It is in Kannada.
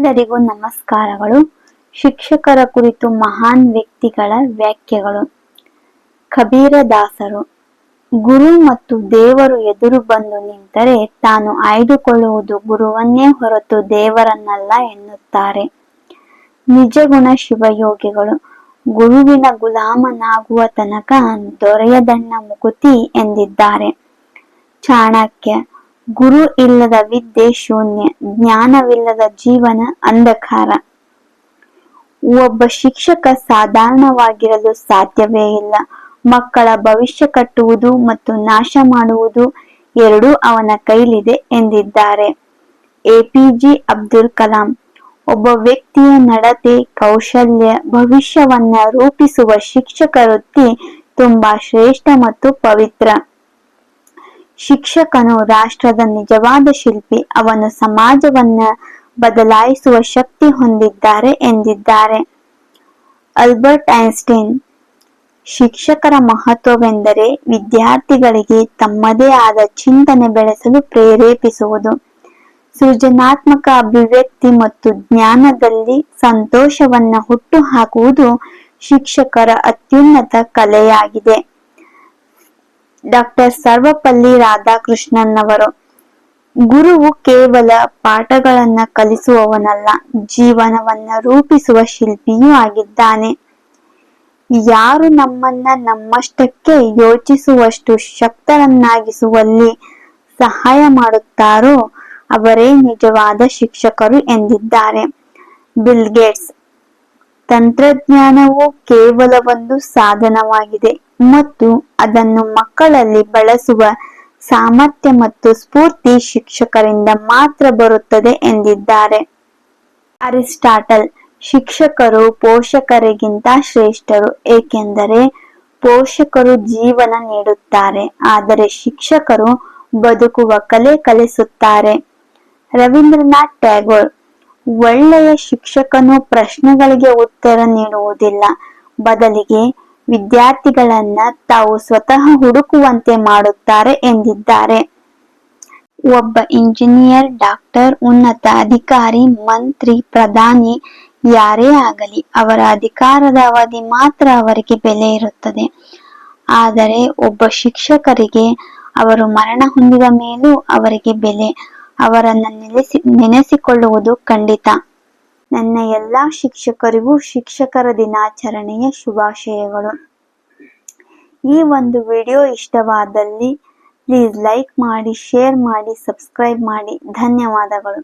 ಎಲ್ಲರಿಗೂ ನಮಸ್ಕಾರಗಳು. ಶಿಕ್ಷಕರ ಕುರಿತು ಮಹಾನ್ ವ್ಯಕ್ತಿಗಳ ವ್ಯಾಖ್ಯೆಗಳು. ಕಬೀರದಾಸರು ಗುರು ಮತ್ತು ದೇವರು ಎದುರು ಬಂದು ನಿಂತರೆ ತಾನು ಆಯ್ದುಕೊಳ್ಳುವುದು ಗುರುವನ್ನೇ ಹೊರತು ದೇವರನ್ನಲ್ಲ ಎನ್ನುತ್ತಾರೆ. ನಿಜಗುಣ ಶಿವಯೋಗಿಗಳು, ಗುರುವಿನ ಗುಲಾಮನಾಗುವ ತನಕ ದೊರೆಯದಣ್ಣ ಮುಕುತಿ ಎಂದಿದ್ದಾರೆ. ಚಾಣಕ್ಯ ಗುರು ಇಲ್ಲದ ವಿದ್ಯೆ ಶೂನ್ಯ, ಜ್ಞಾನವಿಲ್ಲದ ಜೀವನ ಅಂಧಕಾರ. ಒಬ್ಬ ಶಿಕ್ಷಕ ಸಾಧಾರಣವಾಗಿರಲು ಸಾಧ್ಯವೇ ಇಲ್ಲ. ಮಕ್ಕಳ ಭವಿಷ್ಯ ಕಟ್ಟುವುದು ಮತ್ತು ನಾಶ ಮಾಡುವುದು ಎರಡೂ ಅವನ ಕೈಲಿದೆ ಎಂದಿದ್ದಾರೆ. ಎಪಿಜಿ ಅಬ್ದುಲ್ ಕಲಾಂ, ಒಬ್ಬ ವ್ಯಕ್ತಿಯ ನಡತೆ, ಕೌಶಲ್ಯ, ಭವಿಷ್ಯವನ್ನ ರೂಪಿಸುವ ಶಿಕ್ಷಕ ವೃತ್ತಿ ತುಂಬಾ ಶ್ರೇಷ್ಠ ಮತ್ತು ಪವಿತ್ರ. ಶಿಕ್ಷಕನು ರಾಷ್ಟ್ರದ ನಿಜವಾದ ಶಿಲ್ಪಿ, ಅವನು ಸಮಾಜವನ್ನ ಬದಲಾಯಿಸುವ ಶಕ್ತಿ ಹೊಂದಿದ್ದಾರೆ ಎಂದಿದ್ದಾರೆ. ಅಲ್ಬರ್ಟ್ ಐನ್ಸ್ಟೈನ್, ಶಿಕ್ಷಕರ ಮಹತ್ವವೆಂದರೆ ವಿದ್ಯಾರ್ಥಿಗಳಿಗೆ ತಮ್ಮದೇ ಆದ ಚಿಂತನೆ ಬೆಳೆಸಲು ಪ್ರೇರೇಪಿಸುವುದು. ಸೃಜನಾತ್ಮಕ ಅಭಿವ್ಯಕ್ತಿ ಮತ್ತು ಜ್ಞಾನದಲ್ಲಿ ಸಂತೋಷವನ್ನ ಹುಟ್ಟುಹಾಕುವುದು ಶಿಕ್ಷಕರ ಅತ್ಯುನ್ನತ ಕಲೆಯಾಗಿದೆ. ಡಾಕ್ಟರ್ ಸರ್ವಪಲ್ಲಿ ರಾಧಾಕೃಷ್ಣನ್ ಅವರು ಗುರುವು ಕೇವಲ ಪಾಠಗಳನ್ನ ಕಲಿಸುವವನಲ್ಲ, ಜೀವನವನ್ನ ರೂಪಿಸುವ ಶಿಲ್ಪಿಯೂ ಆಗಿದ್ದಾನೆ. ಯಾರು ನಮ್ಮನ್ನ ನಮ್ಮಷ್ಟಕ್ಕೆ ಯೋಚಿಸುವಷ್ಟು ಶಕ್ತರನ್ನಾಗಿಸುವಲ್ಲಿ ಸಹಾಯ ಮಾಡುತ್ತಾರೋ, ಅವರೇ ನಿಜವಾದ ಶಿಕ್ಷಕರು ಎಂದಿದ್ದಾರೆ. ಬಿಲ್ ಗೇಟ್ಸ್, ತಂತ್ರಜ್ಞಾನವು ಕೇವಲ ಒಂದು ಸಾಧನವಾಗಿದೆ ಮತ್ತು ಅದನ್ನು ಮಕ್ಕಳಲ್ಲಿ ಬಳಸುವ ಸಾಮರ್ಥ್ಯ ಮತ್ತು ಸ್ಫೂರ್ತಿ ಶಿಕ್ಷಕರಿಂದ ಮಾತ್ರ ಬರುತ್ತದೆ ಎಂದಿದ್ದಾರೆ. ಅರಿಸ್ಟಾಟಲ್ ಶಿಕ್ಷಕರು ಪೋಷಕರಿಗಿಂತ ಶ್ರೇಷ್ಠರು, ಏಕೆಂದರೆ ಪೋಷಕರು ಜೀವನ ನೀಡುತ್ತಾರೆ, ಆದರೆ ಶಿಕ್ಷಕರು ಬದುಕುವ ಕಲೆ ಕಲಿಸುತ್ತಾರೆ. ರವೀಂದ್ರನಾಥ್ ಟ್ಯಾಗೋರ್, ಒಳ್ಳೆಯ ಶಿಕ್ಷಕನು ಪ್ರಶ್ನೆಗಳಿಗೆ ಉತ್ತರ ನೀಡುವುದಿಲ್ಲ, ಬದಲಿಗೆ ವಿದ್ಯಾರ್ಥಿಗಳನ್ನ ತಾವು ಸ್ವತಃ ಹುಡುಕುವಂತೆ ಮಾಡುತ್ತಾರೆ ಎಂದಿದ್ದಾರೆ. ಒಬ್ಬ ಇಂಜಿನಿಯರ್, ಡಾಕ್ಟರ್, ಉನ್ನತ ಅಧಿಕಾರಿ, ಮಂತ್ರಿ, ಪ್ರಧಾನಿ ಯಾರೇ ಆಗಲಿ ಅವರ ಅಧಿಕಾರದ ಅವಧಿ ಮಾತ್ರ ಅವರಿಗೆ ಬೆಲೆ ಇರುತ್ತದೆ. ಆದರೆ ಒಬ್ಬ ಶಿಕ್ಷಕರಿಗೆ ಅವರು ಮರಣ ಹೊಂದಿದ ಮೇಲೂ ಅವರಿಗೆ ಬೆಲೆ ಅವರನ್ನ ನೆಲೆಸಿ ನೆನೆಸಿಕೊಳ್ಳುವುದು ಖಂಡಿತ. ನನ್ನ ಎಲ್ಲ ಶಿಕ್ಷಕರಿಗೂ ಶಿಕ್ಷಕರ ದಿನಾಚರಣೆಯ ಶುಭಾಶಯಗಳು. ಈ ಒಂದು ವಿಡಿಯೋ ಇಷ್ಟವಾದಲ್ಲಿ ಪ್ಲೀಸ್ ಲೈಕ್ ಮಾಡಿ ಶೇರ್ ಮಾಡಿ ಸಬ್ಸ್ಕ್ರೈಬ್ ಮಾಡಿ. ಧನ್ಯವಾದಗಳು.